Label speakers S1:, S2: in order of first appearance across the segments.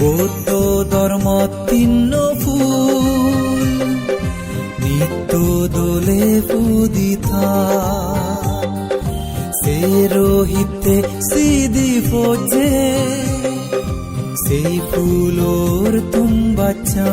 S1: বৌদ্ধ ধর্ম তিন্ন ফুল। নিত্য দোলে পুদিতা সে রোহিতে সিদি ফোজে। সেই ফুলোর তুম বাচ্চা।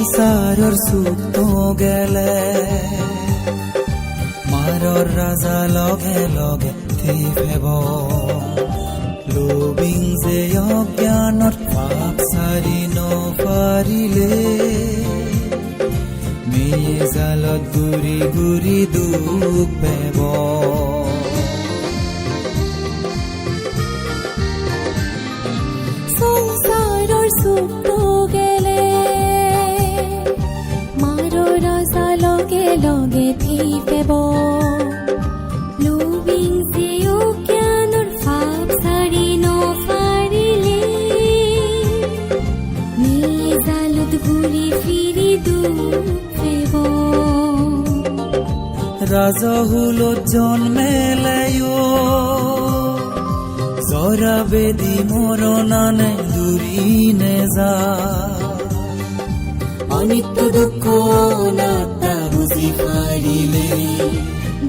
S2: সংসাৰৰ সুখ তো গেলে। মাৰৰ ৰাজা লগে লগে থিফেব লোবিং যে অজ্ঞানত পাপ চাৰি নপাৰিলে মেয়ে জালত গুৰি গুৰি দুখ পেব। রাজহুলত জন্মেলায়ো জরা বেদি মরণানে দূরি নে যা
S1: অনিত্য দুঃখ অনাত্মা বুঝি পারিলে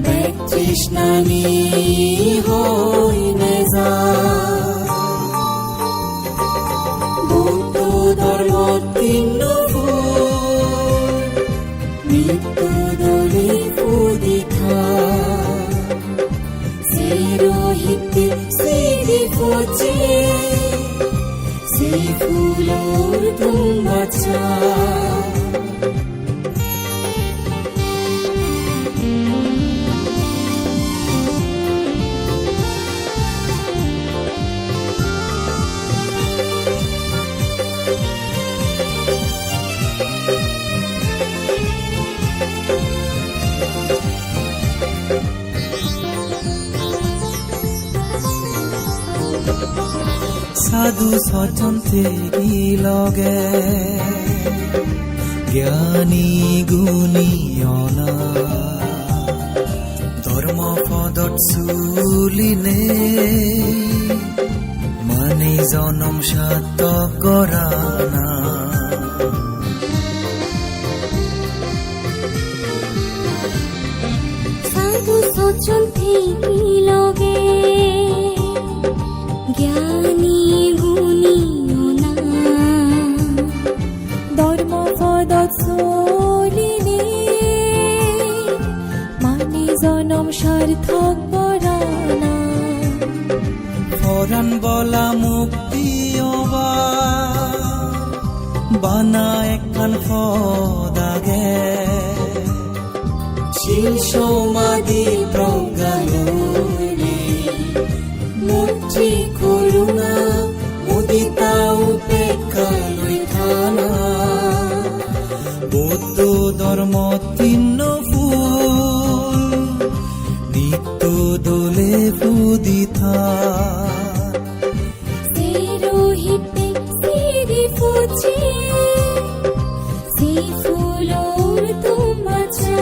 S1: দেখ তৃষ্ণানি হই নে যা বৌদ্ধ ধর্ম
S2: সাধু সজ্জন তেরি লগে জ্ঞানী, গুণী, অনা। ধর্ম পদত চুলিনে মানে জনম সাত গৰানা
S1: সাধু সজ্জন থেকে লগে জনম থাকব না
S2: ফরান বলা মুক্তি বানা একখান ফদাগে
S1: শিল সমাধি প্রজ্ঞালোরে সিরোহিতে সিরি ফুচি। সি ফুলোর তুমাচা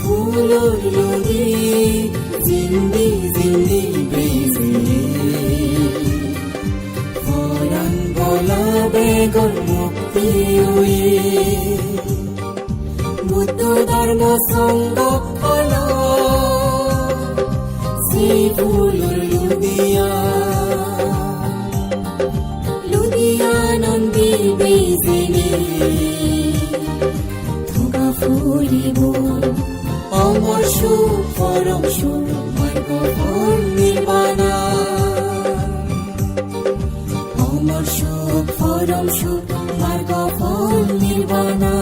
S1: ফুলোর নদী জিন্দি জিন্দি বেজে ফরান বলা বেগন
S2: উয়ে বুদ্ধ ধর্ম সংরক্ষণ শ্রীপুলুর লুদিয়া অমর সুখ পরম সুখ মার্গ নির্বাণা অমর সুখ পরম সুখ মার্গ নির্বাণা